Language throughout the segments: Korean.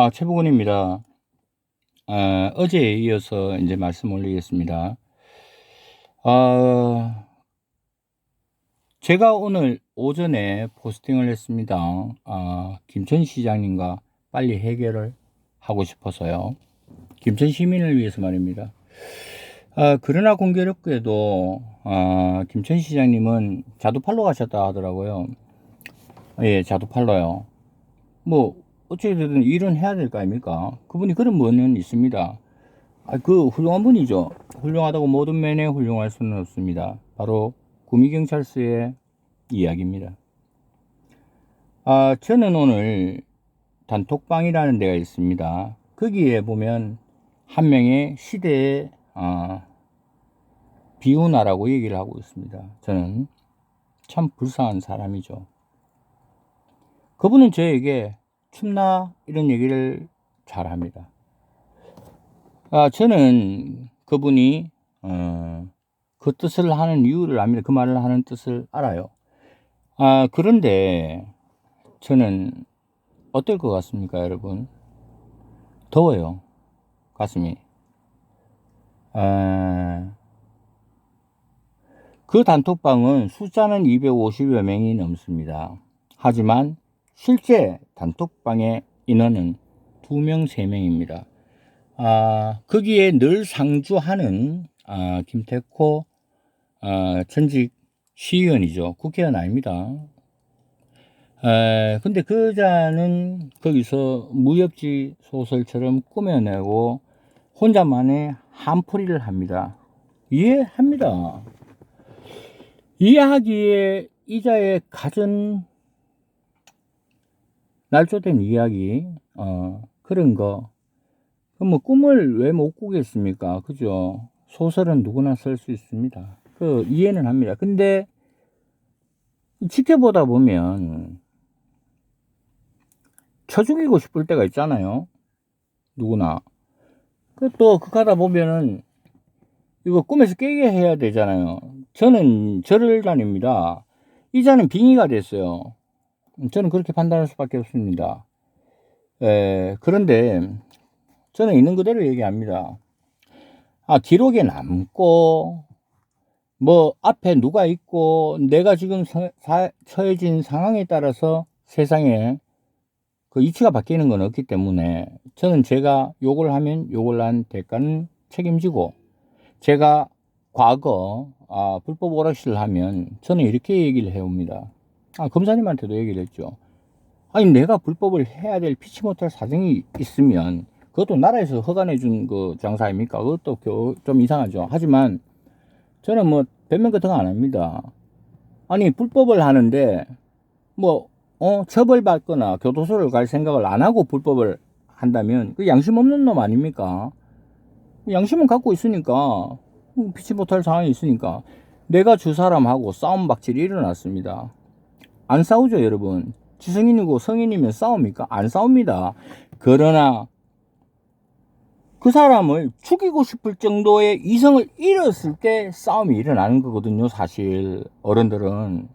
아, 최부근입니다. 아, 어제에 이어서 이제 말씀 올리겠습니다. 아, 제가 오늘 오전에 포스팅을 했습니다. 아, 김천 시장님과 빨리 해결을 하고 싶어서요. 김천 시민을 위해서 말입니다. 아, 그러나 공교롭게도 아, 김천 시장님은 자두팔로 가셨다 하더라고요. 예, 자두팔로요. 뭐 어찌 되든 일은 해야 될 거 아닙니까? 그분이 그런 분은 있습니다. 아, 그 훌륭한 분이죠. 훌륭하다고 모든 면에 훌륭할 수는 없습니다. 바로 구미경찰서의 이야기입니다. 아, 저는 오늘 단톡방이라는 데가 있습니다. 거기에 보면 한 명의 시대의 아, 비운하라고 얘기를 하고 있습니다. 저는 참 불쌍한 사람이죠. 그분은 저에게 춥나 이런 얘기를 잘 합니다. 아, 저는 그분이 어, 그 뜻을 하는 이유를 압니다. 그 말을 하는 뜻을 알아요. 아, 그런데 저는 어떨 것 같습니까, 여러분? 더워요. 가슴이. 아, 그 단톡방은 숫자는 250여 명이 넘습니다. 하지만 실제 단톡방의 인원은 2명, 3명입니다. 아, 거기에 늘 상주하는 아, 김태코 아, 전직 시의원이죠. 국회의원 아닙니다. 에, 근데 그 여자는 거기서 무협지 소설처럼 꾸며내고 혼자만의 한풀이를 합니다. 이해합니다. 이해하기에 이자의 가진 날조된 이야기, 어, 그런 거. 뭐 꿈을 왜 못 꾸겠습니까? 그죠? 소설은 누구나 쓸 수 있습니다. 그 이해는 합니다. 근데 지켜보다 보면 쳐 죽이고 싶을 때가 있잖아요. 누구나. 그또 그하다 보면은 이거 꿈에서 깨게 해야 되잖아요. 저는 절을 다닙니다. 이자는 빙의가 됐어요. 저는 그렇게 판단할 수밖에 없습니다. 에, 그런데 저는 있는 그대로 얘기합니다. 아, 기록에 남고, 뭐, 앞에 누가 있고, 내가 지금 서, 사, 처해진 상황에 따라서 세상에 그 이치가 바뀌는 건 없기 때문에 저는 제가 욕을 하면 욕을 한 대가는 책임지고, 제가 과거, 아, 불법 오락실을 하면 저는 이렇게 얘기를 해옵니다. 아, 검사님한테도 얘기를 했죠. 아니, 내가 불법을 해야 될 피치 못할 사정이 있으면 그것도 나라에서 허가내 준 그 장사 아닙니까? 그것도 좀 이상하죠. 하지만 저는 뭐 변명 같은 거 안 합니다. 아니, 불법을 하는데 뭐, 어, 처벌받거나 교도소를 갈 생각을 안 하고 불법을 한다면 그 양심 없는 놈 아닙니까? 양심은 갖고 있으니까 피치 못할 상황이 있으니까 내가 주 사람하고 싸움 박질이 일어났습니다. 안 싸우죠, 여러분. 지성인이고 성인이면 싸웁니까? 안 싸웁니다. 그러나 그 사람을 죽이고 싶을 정도의 이성을 잃었을 때 싸움이 일어나는 거거든요, 사실. 어른들은.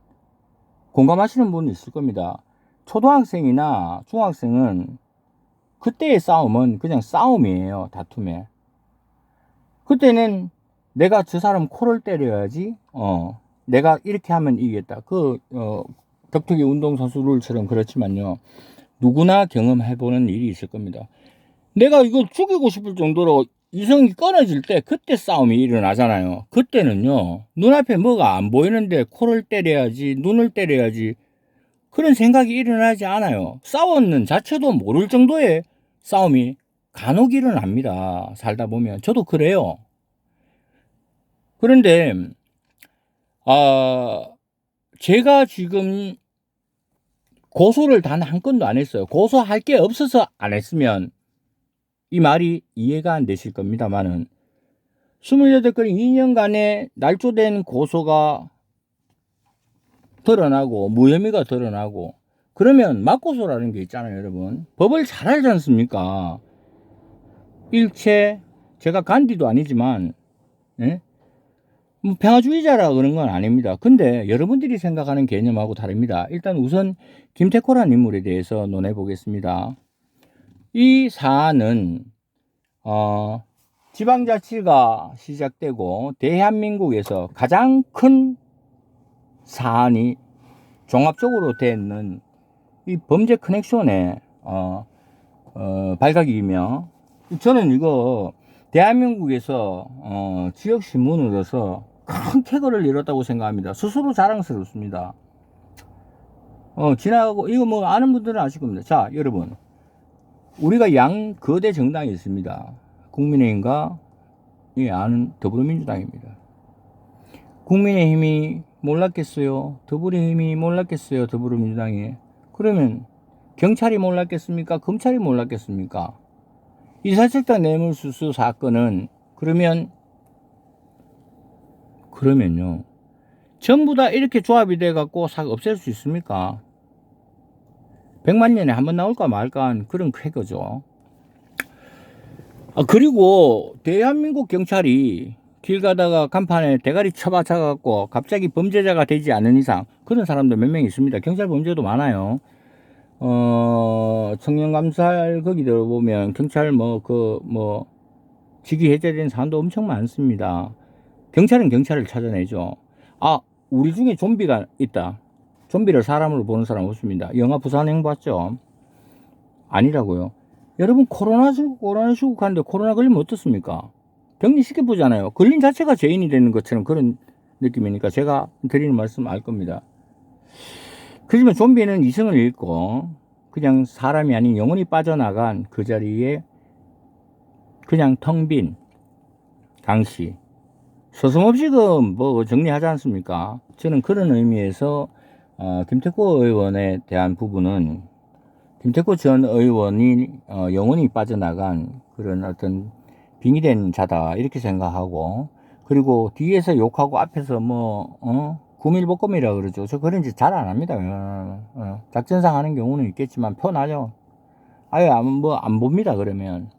공감하시는 분이 있을 겁니다. 초등학생이나 중학생은 그때의 싸움은 그냥 싸움이에요, 다툼에. 그때는 내가 저 사람 코를 때려야지, 어, 내가 이렇게 하면 이기겠다. 그, 어, 격투기 운동선수 룰처럼 그렇지만요. 누구나 경험해보는 일이 있을 겁니다. 내가 이거 죽이고 싶을 정도로 이성이 끊어질 때 그때 싸움이 일어나잖아요. 그때는요. 눈앞에 뭐가 안 보이는데 코를 때려야지 눈을 때려야지 그런 생각이 일어나지 않아요. 싸웠는 자체도 모를 정도의 싸움이 간혹 일어납니다. 살다 보면 저도 그래요. 그런데 아 제가 지금 고소를 단 한 건도 안 했어요. 고소할 게 없어서 안 했으면 이 말이 이해가 안 되실 겁니다만은 28건이 2년간의 날조된 고소가 드러나고 무혐의가 드러나고 그러면 맞고소라는 게 있잖아요 여러분 법을 잘 알지 않습니까 일체 제가 간디도 아니지만 예? 뭐 평화주의자라 그런 건 아닙니다. 근데 여러분들이 생각하는 개념하고 다릅니다. 일단 우선 김태코라는 인물에 대해서 논해 보겠습니다. 이 사안은 어, 지방자치가 시작되고 대한민국에서 가장 큰 사안이 종합적으로 되는 이 범죄 커넥션의 어, 어, 발각이며 저는 이거 대한민국에서 어, 지역 신문으로서 큰 쾌거를 이뤘다고 생각합니다. 스스로 자랑스럽습니다. 어, 지나가고 이거 뭐 아는 분들은 아실 겁니다. 자, 여러분. 우리가 양 거대 정당이 있습니다. 국민의힘과 이 아는 더불어민주당입니다. 국민의힘이 몰랐겠어요? 더불어힘이 몰랐겠어요? 더불어민주당이. 그러면 경찰이 몰랐겠습니까? 검찰이 몰랐겠습니까? 이사실당 뇌물수수 사건은 그러면 그러면요. 전부 다 이렇게 조합이 돼 갖고 사 없앨 수 있습니까? 100만 년에 한 번 나올까 말까 한 그런 쾌거죠. 아, 그리고 대한민국 경찰이 길 가다가 간판에 대가리 쳐박혀 갖고 갑자기 범죄자가 되지 않은 이상 그런 사람도 몇 명 있습니다. 경찰 범죄도 많아요. 어, 청년감찰 거기 들어보면 경찰 뭐 그 뭐 직위 해제된 사람도 엄청 많습니다. 경찰은 경찰을 찾아내죠. 아, 우리 중에 좀비가 있다. 좀비를 사람으로 보는 사람 없습니다. 영화 부산행 봤죠? 아니라고요. 여러분 코로나 시 코로나 시국하는데 코로나 걸리면 어떻습니까? 격리시켜 보잖아요. 걸린 자체가 죄인이 되는 것처럼 그런 느낌이니까 제가 드리는 말씀 알 겁니다. 그지만 좀비는 이성을 잃고 그냥 사람이 아닌 영혼이 빠져나간 그 자리에 그냥 텅 빈 당시 서슴없이 그뭐 정리하지 않습니까? 저는 그런 의미에서 어, 김태코 의원에 대한 부분은 김태코 전 의원이 어, 영혼이 빠져나간 그런 어떤 빙의된 자다 이렇게 생각하고 그리고 뒤에서 욕하고 앞에서 뭐 어? 구밀복검이라 그러죠. 저 그런 짓 잘 안 합니다. 어, 어. 작전상 하는 경우는 있겠지만 편하죠. 아예 뭐안 봅니다. 그러면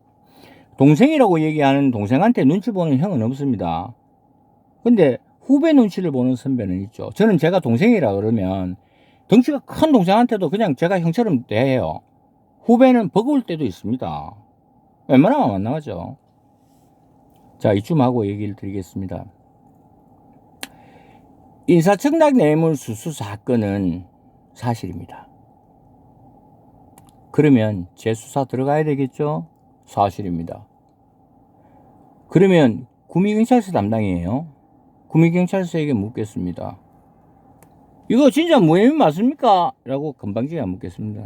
동생이라고 얘기하는 동생한테 눈치 보는 형은 없습니다. 근데 후배 눈치를 보는 선배는 있죠. 저는 제가 동생이라 그러면 덩치가 큰 동생한테도 그냥 제가 형처럼 대해요. 후배는 버거울 때도 있습니다. 웬만하면 안 나가죠. 자, 이쯤 하고 얘기를 드리겠습니다. 인사청탁 뇌물 수수 사건은 사실입니다. 그러면 재수사 들어가야 되겠죠? 사실입니다. 그러면 구미경찰서 담당이에요. 구미경찰서에게 묻겠습니다. 이거 진짜 무혐의 맞습니까? 라고 건방지게 묻겠습니다.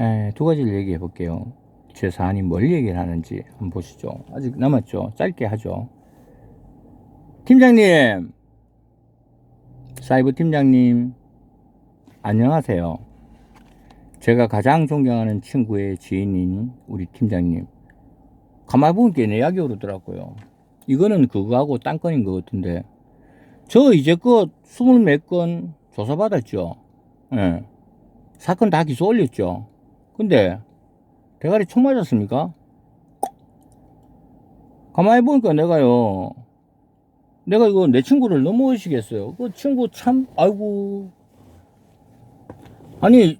에, 두 가지를 얘기해 볼게요. 제 사안이 뭘 얘기를 하는지 한번 보시죠. 아직 남았죠. 짧게 하죠. 팀장님, 사이버 팀장님, 안녕하세요. 제가 가장 존경하는 친구의 지인인 우리 팀장님. 가만히 보니까 내 이야기 오르더라고요. 이거는 그거하고 딴 건인 것 같은데. 저 이제껏 스물 몇 건 조사받았죠. 예. 사건 다 기소 올렸죠. 근데, 대가리 총 맞았습니까? 가만히 보니까 내가요, 내가 이거 내 친구를 넘어오시겠어요? 그 친구 참, 아이고. 아니,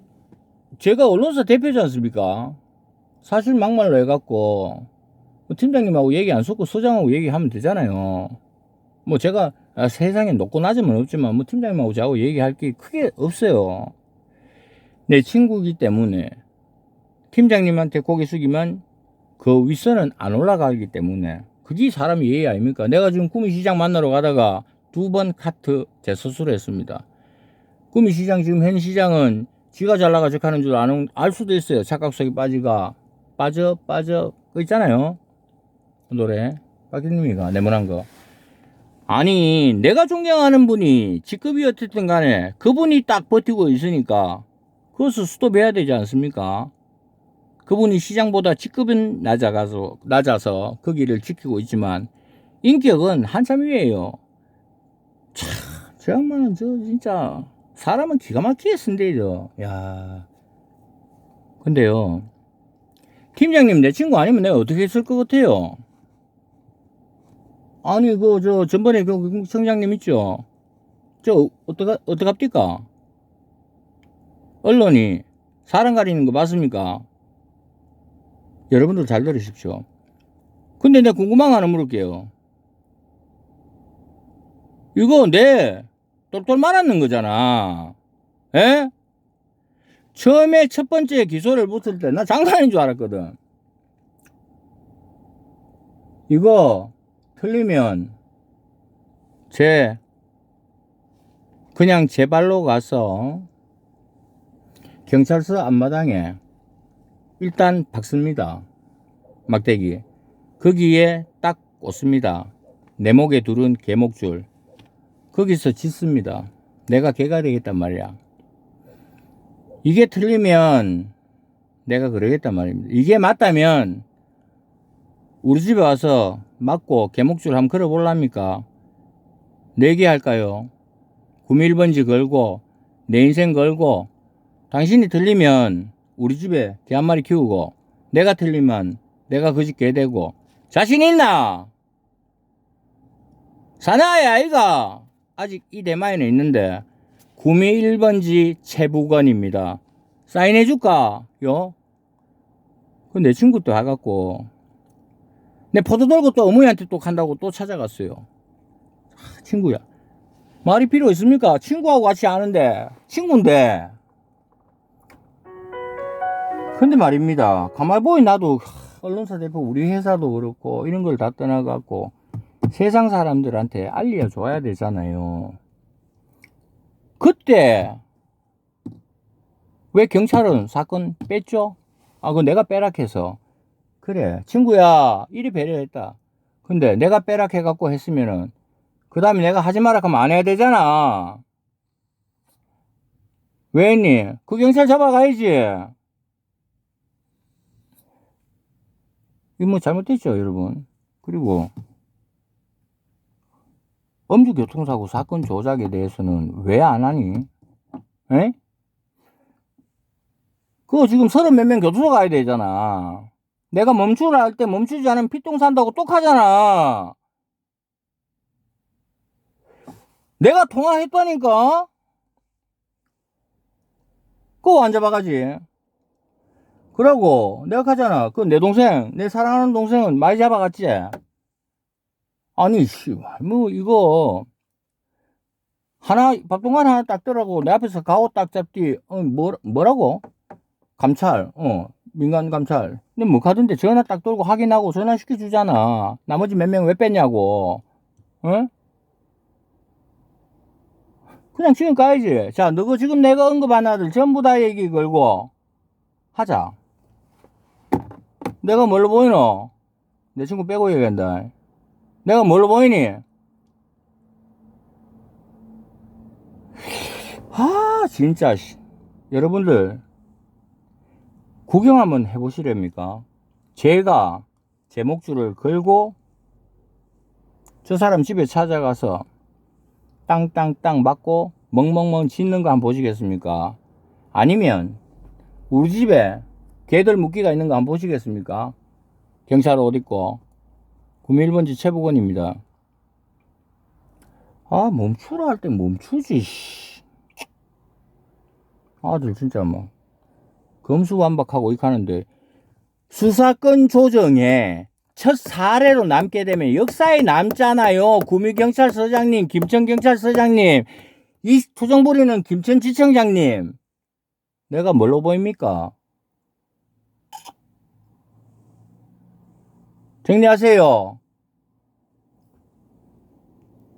제가 언론사 대표지 않습니까? 사실 막말로 해갖고, 뭐 팀장님하고 얘기 안 섞고 소장하고 얘기하면 되잖아요. 뭐 제가 아, 세상에 높고 낮으면 없지만 뭐 팀장님하고 저하고 얘기할 게 크게 없어요. 내 친구이기 때문에 팀장님한테 고개 숙이면 그 윗선은 안 올라가기 때문에 그게 사람 예의 아닙니까? 내가 지금 구미시장 만나러 가다가 두 번 카트 재수술을 했습니다. 구미시장 지금 현 시장은 지가 잘 나가지고 하는 줄 아는, 알 수도 있어요. 착각 속에 빠지가. 빠져, 빠져. 그 있잖아요. 그 노래. 박경님이가 네모난 거. 아니, 내가 존경하는 분이 직급이 어쨌든 간에 그분이 딱 버티고 있으니까 그것을 스톱해야 되지 않습니까? 그분이 시장보다 직급은 낮아가서, 낮아서 거기를 지키고 있지만 인격은 한참 위에요. 참, 저 양반은 저 진짜 사람은 기가 막히게 쓴대죠. 야. 근데요. 팀장님 내 친구 아니면 내가 어떻게 했을 것 같아요? 아니 그 저 전번에 그 청장님 있죠? 저 어떡하 어떡합니까? 언론이 사람 가리는 거 맞습니까? 여러분들 잘 들으십시오. 근데 내가 궁금한 거 하나 물을게요. 이거 내 똘똘 말았는 거잖아. 에? 처음에 첫 번째 기소를 붙을 때 나 장난인 줄 알았거든. 이거 틀리면 제 그냥 제 발로 가서 경찰서 앞마당에 일단 박습니다. 막대기. 거기에 딱 꽂습니다. 내 목에 두른 개목줄. 거기서 짓습니다. 내가 개가 되겠단 말이야. 이게 틀리면 내가 그러겠단 말입니다. 이게 맞다면 우리 집에 와서 맞고 개목줄 한번 걸어볼랍니까? 내기 할까요? 91번지 걸고 내 인생 걸고 당신이 틀리면 우리 집에 개 한 마리 키우고 내가 틀리면 내가 그 집 개 되고 자신 있나? 사나야 아이가 아직 이 대마에는 있는데 구미 1번지 최부건입니다. 사인해 줄까? 요? 그 내 친구 또 와갖고 내 포도 들고 또 어머니한테 또 간다고 또 찾아갔어요. 아, 친구야. 말이 필요 있습니까? 친구하고 같이 아는데 친구인데. 근데 말입니다. 가만히 보니 나도 하, 언론사 대표 우리 회사도 그렇고 이런 걸 다 떠나갖고 세상 사람들한테 알려줘야 되잖아요. 그때 왜 경찰은 사건 뺐죠? 아, 그거 내가 빼락해서. 그래, 친구야, 이리 배려했다. 근데 내가 빼락 해갖고 했으면은, 그 다음에 내가 하지 마라 하면 안 해야 되잖아. 왜 했니? 그 경찰 잡아가야지. 이거 뭐 잘못됐죠, 여러분. 그리고, 음주교통사고 사건 조작에 대해서는 왜 안 하니? 에? 그거 지금 서른 몇 명 교도소 가야 되잖아. 내가 멈추라 할 때 멈추지 않으면 피똥 산다고 똑하잖아. 내가 통화했다니까? 그거 안 잡아가지. 그러고 내가 가잖아. 그 내 동생, 내 사랑하는 동생은 많이 잡아갔지. 아니, 씨, 뭐, 이거, 하나, 밥동안 하나 딱 들어가고, 내 앞에서 가오 딱 잡디, 어, 뭐, 뭐라고? 감찰, 어, 민간 감찰. 근데 뭐 가던데 전화 딱 돌고 확인하고 전화시켜 주잖아. 나머지 몇 명 왜 뺐냐고. 어? 그냥 지금 가야지. 자, 너거 지금 내가 언급한 아들 전부 다 얘기 걸고, 하자. 내가 뭘로 보이노? 내 친구 빼고 얘기한다. 내가 뭘로 보이니? 아, 진짜, 씨. 여러분들, 구경 한번 해보시렵니까? 제가 제 목줄을 걸고, 저 사람 집에 찾아가서, 땅땅땅 맞고, 멍멍멍 짖는 거 한번 보시겠습니까? 아니면, 우리 집에 개들 묶기가 있는 거 한번 보시겠습니까? 경찰 옷 입고, 91번지 최복원입니다. 아, 멈추라 할 때 멈추지, 씨. 아들, 진짜 뭐. 검수완박하고 이렇게 하는데, 수사권 조정에 첫 사례로 남게 되면 역사에 남잖아요. 구미경찰서장님, 김천경찰서장님, 이 투정 부리는 김천지청장님. 내가 뭘로 보입니까? 정리하세요.